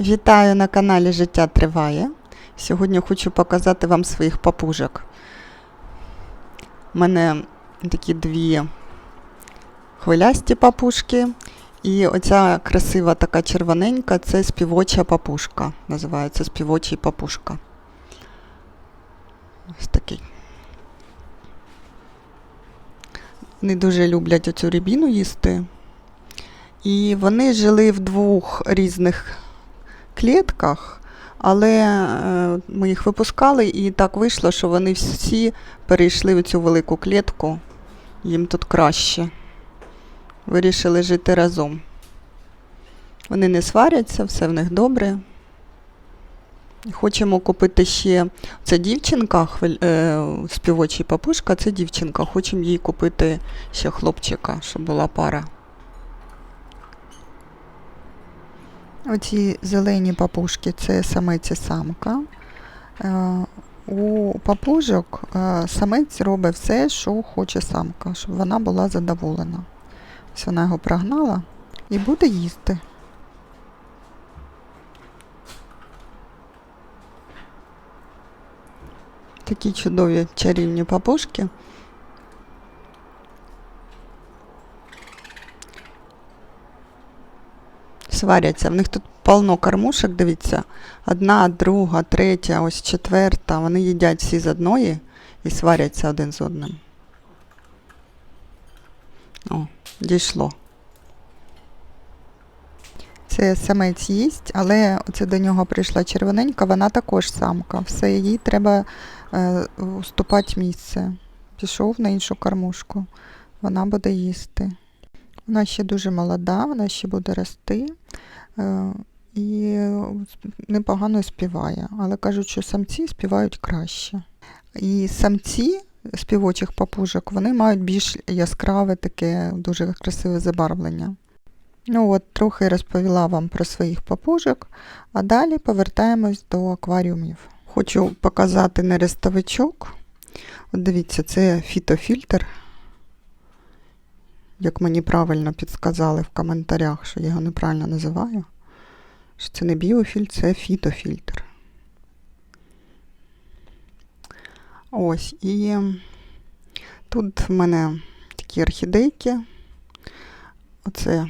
Вітаю на каналі Життя Триває. Сьогодні хочу показати вам своїх папужок. У мене такі дві хвилясті папушки. І оця красива така червоненька це співоча папушка. Називається співочий папушка. Ось такий. Вони дуже люблять оцю рябіну їсти. І вони жили в двох різних клітках, але е, ми їх випускали, і так вийшло, що вони всі перейшли в цю велику клітку. Їм тут краще. Вирішили жити разом. Вони не сваряться, все в них добре. Хочемо купити ще це дівчинка, е, співочий папушка, це дівчинка. Хочемо їй купити ще хлопчика, щоб була пара. Оці зелені папушки це самець і самка. Е, У папужок е, самець робить все, що хоче самка, щоб вона була задоволена. Ось вона його прогнала і буде їсти. Такі чудові чарівні папушки. Сваряться. В них тут полно кормушек, дивіться. Одна, друга, третя, ось четверта. Вони їдять всі з одної і сваряться один з одним. О, дійшло. Це самець їсть, але оце до нього прийшла червоненька, вона також самка. Все, їй треба е, уступати місце. Пішов на іншу кормушку. Вона буде їсти. Вона ще дуже молода, вона ще буде рости е, і непогано співає. Але кажуть, що самці співають краще. І самці співочих папужок вони мають більш яскраве таке дуже красиве забарвлення. Ну от, трохи розповіла вам про своїх папужок, а далі повертаємось до акваріумів. Хочу показати нерестовичок. От дивіться, це фітофільтр як мені правильно підсказали в коментарях, що я його неправильно називаю, що це не біофільтр, це фітофільтр. Ось, і тут в мене такі орхідейки. Оце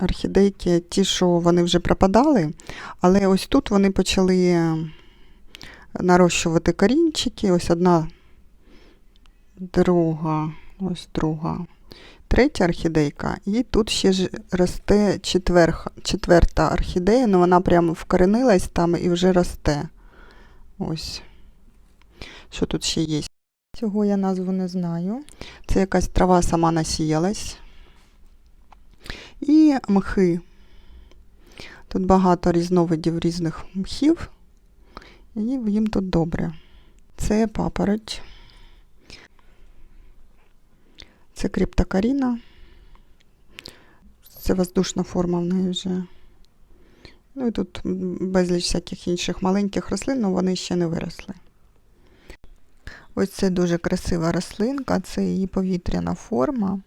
орхідейки, ті, що вони вже пропадали, але ось тут вони почали нарощувати корінчики. Ось одна, друга, ось друга третя орхідейка, і тут ще ж росте четверха, четверта орхідея, але вона прямо вкоренилась там і вже росте. Ось. Що тут ще є? Цього я назву не знаю. Це якась трава сама насіялась. І мхи. Тут багато різновидів різних мхів, і їм тут добре. Це папороть. Це криптокаріна. Це воздушна форма в неї вже. Ну і тут безліч всяких інших маленьких рослин, але вони ще не виросли. Ось це дуже красива рослинка, це її повітряна форма.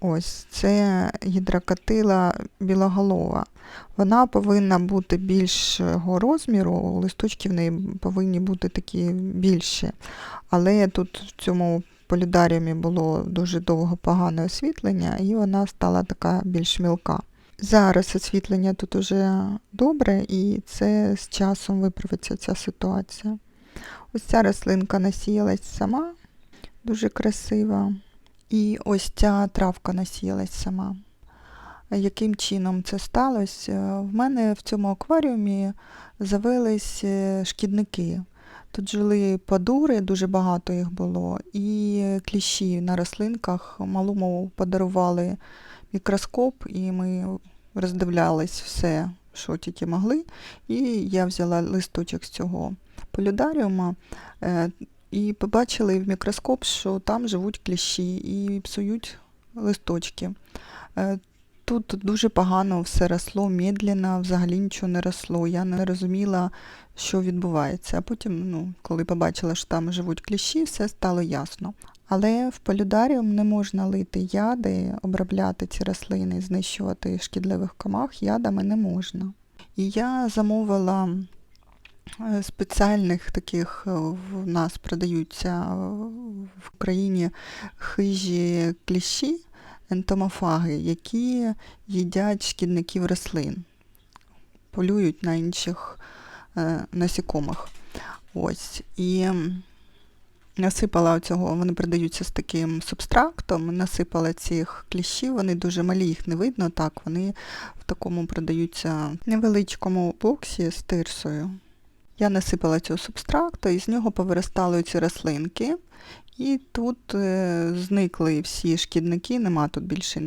Ось це гідрокатила білоголова. Вона повинна бути більшого розміру, листочки в неї повинні бути такі більші. Але тут в цьому полідаріумі було дуже довго погане освітлення, і вона стала така більш мілка. Зараз освітлення тут уже добре, і це з часом виправиться ця ситуація. Ось ця рослинка насіялась сама, дуже красива. І ось ця травка насіялась сама. Яким чином це сталося? В мене в цьому акваріумі завелись е, шкідники. Тут жили падури, дуже багато їх було, і кліщі на рослинках. Малому подарували мікроскоп, і ми роздивлялись все, що тільки могли. І я взяла листочок з цього полюдаріума. е, І побачили в мікроскоп, що там живуть кліщі і псують листочки. Тут дуже погано все росло, медленно, взагалі нічого не росло. Я не розуміла, що відбувається. А потім, ну, коли побачила, що там живуть кліщі, все стало ясно. Але в полюдаріум не можна лити яди, обробляти ці рослини, знищувати шкідливих комах ядами не можна. І я замовила е, спеціальних таких, е, в нас продаються е, в Україні хижі кліщі, ентомофаги, які їдять шкідників рослин, полюють на інших е, насікомих. Ось. І насипала цього, вони продаються з таким субстрактом, насипала цих кліщів, вони дуже малі, їх не видно так, вони в такому продаються невеличкому боксі з тирсою. Я насипала цього субстракту, і з нього повиростали ці рослинки. І тут е, зникли всі шкідники, нема тут більше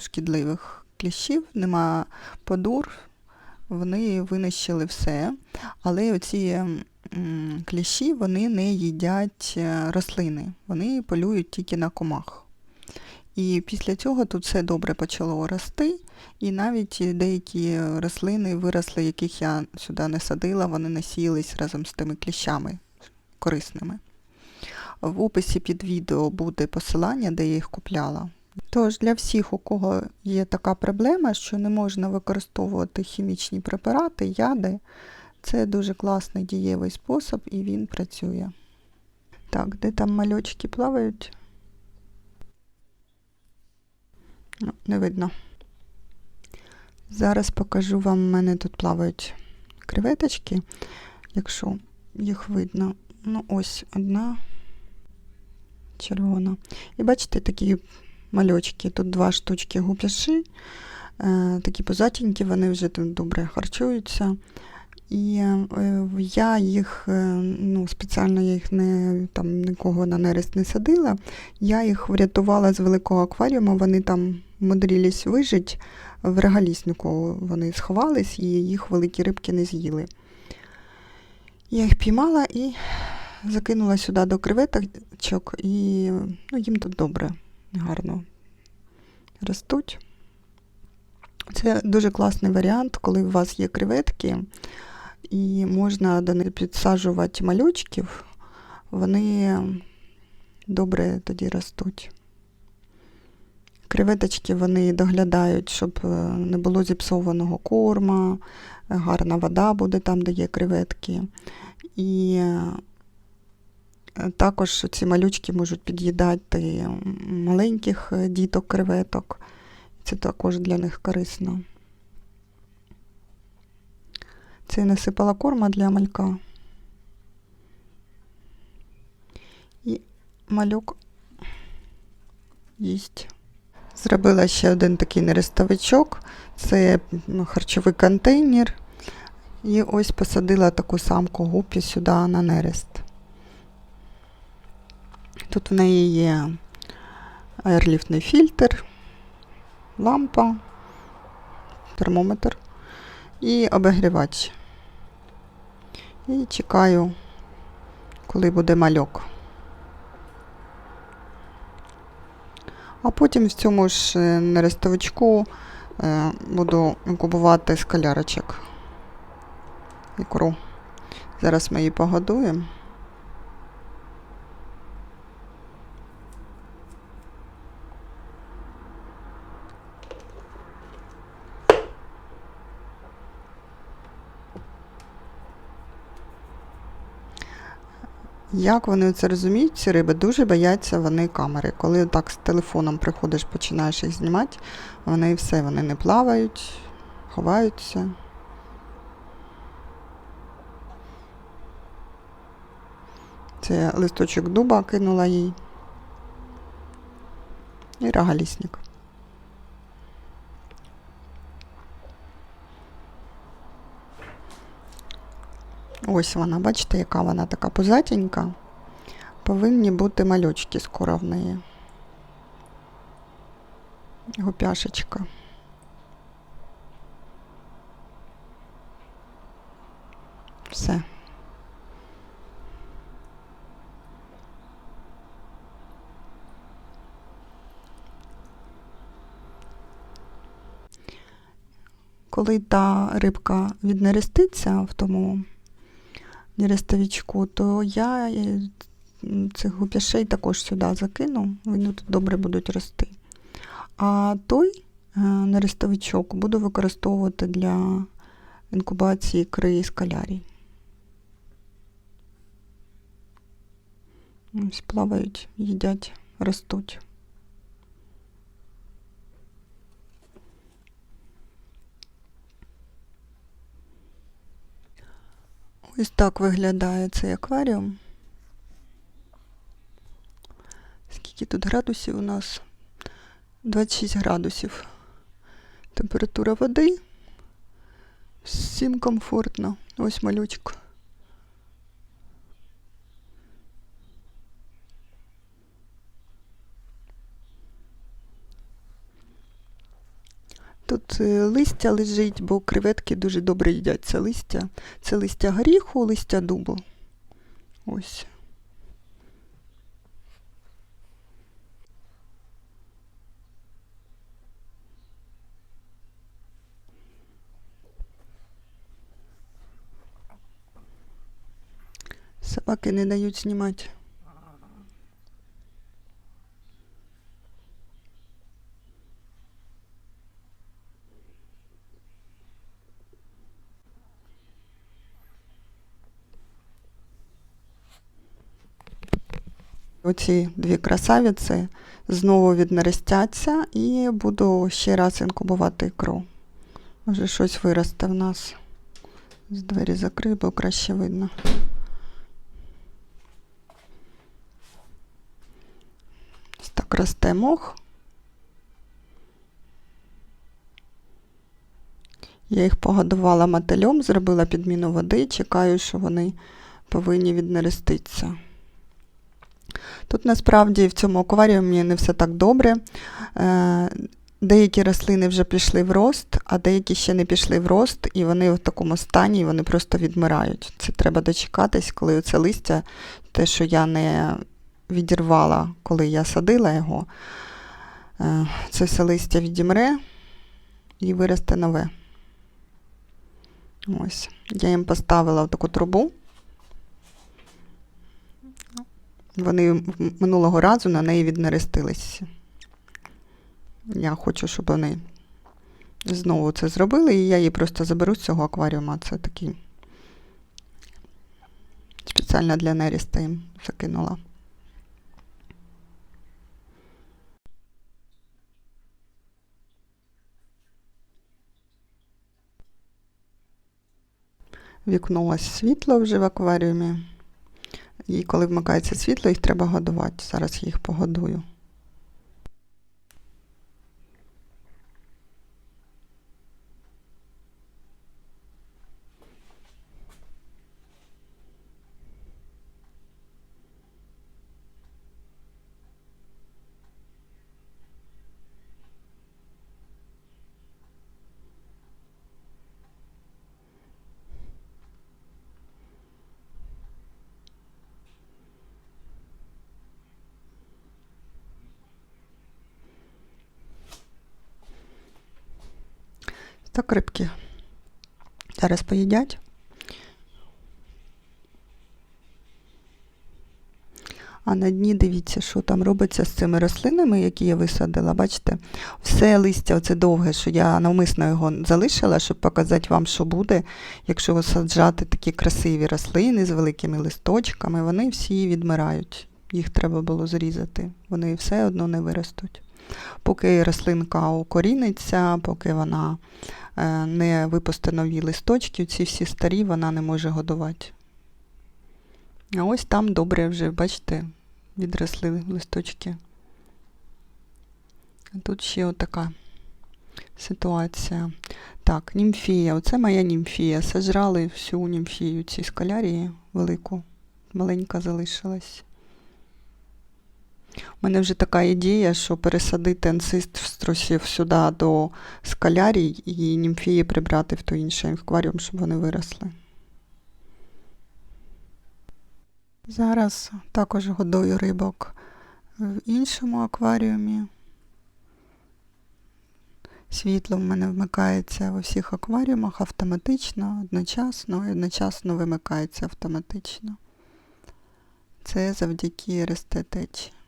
шкідливих кліщів, нема подур, вони винищили все. Але оці кліщі вони не їдять е, рослини, вони полюють тільки на комах. І після цього тут все добре почало рости, і навіть деякі рослини виросли, яких я сюди не садила, вони насіялись разом з тими кліщами корисними. В описі під відео буде посилання, де я їх купляла. Тож для всіх, у кого є така проблема, що не можна використовувати хімічні препарати, яди, це дуже класний дієвий спосіб і він працює. Так, де там мальочки плавають? Ну, не видно. Зараз покажу вам, в мене тут плавають креветочки, якщо їх видно. Ну, ось одна червона. І бачите, такі мальочки. Тут два штучки гупяші, е, такі позатенькі, вони вже тут добре харчуються. І е, я їх, е, ну, спеціально я їх не там нікого на нерест не садила. Я їх врятувала з великого акваріуму, вони там мудрілись вижить, в регаліснику вони сховались і їх великі рибки не з'їли. Я їх піймала і закинула сюди до креветочок, і ну, їм тут добре, гарно ростуть. Це дуже класний варіант, коли у вас є креветки, і можна до них підсаджувати малючків, вони добре тоді ростуть. Креветочки вони доглядають, щоб е, не було зіпсованого корма, гарна вода буде там, де є креветки. І також ці малючки можуть під'їдати маленьких е, діток креветок. Це також для них корисно. Це я насипала корма для малька. І малюк їсть. Зробила ще один такий нерестовичок. Це ну, харчовий контейнер. І ось посадила таку самку гупі сюди на нерест. Тут в неї є аерліфтний фільтр, лампа, термометр і обігрівач. І чекаю, коли буде мальок. А потім в цьому ж е, нерестовичку е, буду купувати скалярочок ікру. Зараз ми її погодуємо. Як вони це розуміють, ці риби дуже бояться вони камери. Коли так з телефоном приходиш, починаєш їх знімати, вони все, вони не плавають, ховаються. Це листочок дуба кинула їй. І рогалісник. Ось вона, бачите, яка вона така позатенька. Повинні бути мальочки скоро в неї. Гупяшечка. Все. Коли та рибка віднереститься в тому нерестовичку, то я е, цих гупяшей також сюди закину, вони тут добре будуть рости. А той е, нерестовичок буду використовувати для інкубації ікри і скалярій. Ось плавають, їдять, ростуть. Ось так виглядає цей акваріум. Скільки тут градусів у нас? 26 градусів. Температура води. Всім комфортно. Ось малючок. Тут е, листя лежить, бо креветки дуже добре їдять це листя. Це листя горіху, листя дубу. Ось. Собаки не дають знімати. Оці дві красавиці знову віднерестяться і буду ще раз інкубувати ікру. Може щось виросте в нас. З двері закрию, бо краще видно. Ось так росте мох. Я їх погодувала мотильом, зробила підміну води, чекаю, що вони повинні віднереститися. Тут насправді в цьому акваріумі не все так добре. Е, Деякі рослини вже пішли в рост, а деякі ще не пішли в рост, і вони в такому стані вони просто відмирають. Це треба дочекатись, коли це листя, те, що я не відірвала, коли я садила його, е, це все листя відімре і виросте нове. Ось. Я їм поставила в таку трубу. Вони минулого разу на неї віднерестилися. Я хочу, щоб вони знову це зробили, і я її просто заберу з цього акваріума. Це такий спеціально для неріста їм закинула. Вікнулося світло вже в акваріумі. І коли вмикається світло, їх треба годувати. Зараз я їх погодую. Так рибки зараз поїдять. А на дні дивіться, що там робиться з цими рослинами, які я висадила. Бачите, все листя оце довге, що я навмисно його залишила, щоб показати вам, що буде, якщо саджати такі красиві рослини з великими листочками, вони всі відмирають. Їх треба було зрізати. Вони все одно не виростуть. Поки рослинка укоріниться, поки вона е, не випусте нові листочки, ці всі старі вона не може годувати. А ось там добре вже, бачите, відросли листочки. Тут ще отака ситуація. Так, німфія. Оце моя німфія. Сожрали всю німфію ці скалярії велику. Маленька залишилась. У мене вже така ідея, що пересадити анциструсів сюди до скалярій і німфії прибрати в той інший акваріум, щоб вони виросли. Зараз також годую рибок в іншому акваріумі. Світло в мене вмикається в усіх акваріумах автоматично, одночасно і одночасно вимикається автоматично. Це завдяки РСТ-течі